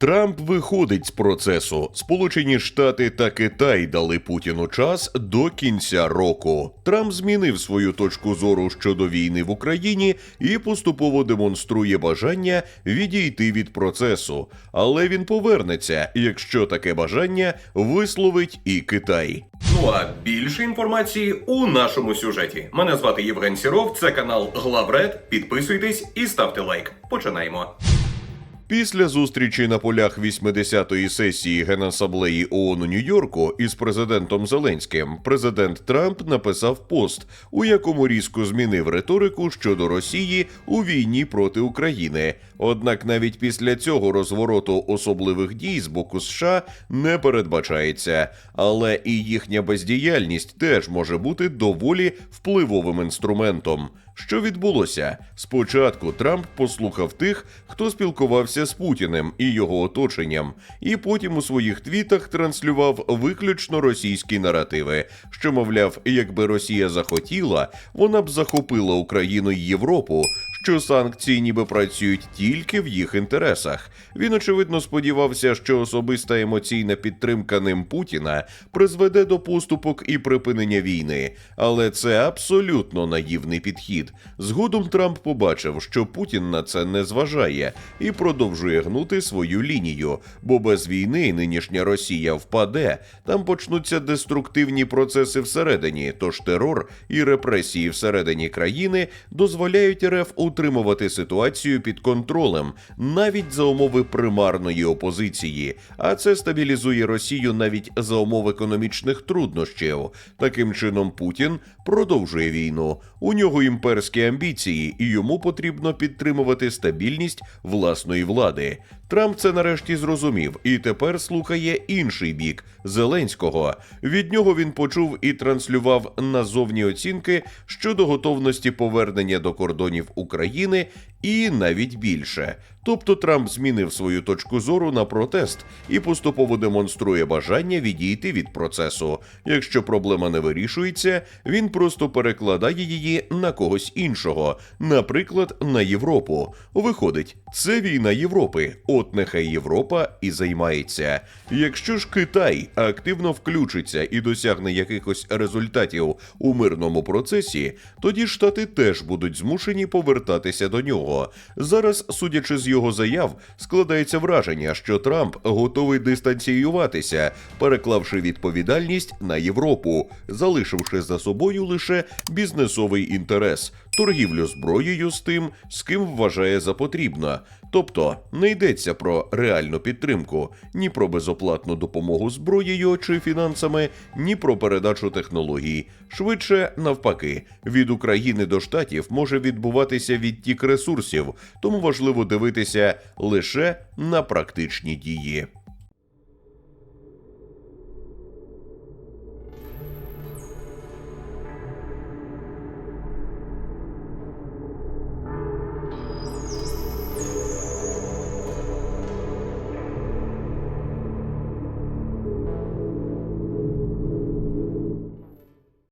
Трамп виходить з процесу. Сполучені Штати та Китай дали Путіну час до кінця року. Трамп змінив свою точку зору щодо війни в Україні і поступово демонструє бажання відійти від процесу. Але він повернеться, якщо таке бажання висловить і Китай. Ну а більше інформації у нашому сюжеті. Мене звати Євген Сіров, це канал Главред. Підписуйтесь і ставте лайк. Починаємо. Після зустрічі на полях 80-ї сесії Генасаблеї ООН у Нью-Йорку із президентом Зеленським президент Трамп написав пост, у якому різко змінив риторику щодо Росії у війні проти України. Однак навіть після цього розвороту особливих дій з боку США не передбачається, але і їхня бездіяльність теж може бути доволі впливовим інструментом. Що відбулося? Спочатку Трамп послухав тих, хто спілкувався з Путіним і його оточенням, і потім у своїх твітах транслював виключно російські наративи, що, мовляв, якби Росія захотіла, вона б захопила Україну й Європу. Що санкції ніби працюють тільки в їх інтересах. Він очевидно сподівався, що особиста емоційна підтримка ним Путіна призведе до поступок і припинення війни, але це абсолютно наївний підхід. Згодом Трамп побачив, що Путін на це не зважає і продовжує гнути свою лінію, бо без війни нинішня Росія впаде, там почнуться деструктивні процеси всередині, тож терор і репресії всередині країни дозволяють РФ утримувати ситуацію під контролем навіть за умови примарної опозиції, а це стабілізує Росію навіть за умов економічних труднощів. Таким чином, Путін продовжує війну. У нього імперські амбіції, і йому потрібно підтримувати стабільність власної влади. Трамп це нарешті зрозумів і тепер слухає інший бік Зеленського. Від нього він почув і транслював назовні оцінки щодо готовності повернення до кордонів України і навіть більше. Тобто Трамп змінив свою точку зору на протест і поступово демонструє бажання відійти від процесу. Якщо проблема не вирішується, він просто перекладає її на когось іншого, наприклад, на Європу. Виходить, це війна Європи. От нехай Європа і займається. Якщо ж Китай активно включиться і досягне якихось результатів у мирному процесі, тоді Штати теж будуть змушені повертатися до нього. Зараз, судячи з його заяв, складається враження, що Трамп готовий дистанціюватися, переклавши відповідальність на Європу, залишивши за собою лише бізнесовий інтерес, торгівлю зброєю з тим, з ким вважає за потрібно. Тобто не йдеться про реальну підтримку, ні про безоплатну допомогу зброєю чи фінансами, ні про передачу технологій. Швидше навпаки, від України до штатів може відбуватися відтік ресурсів, тому важливо дивитися лише на практичні дії.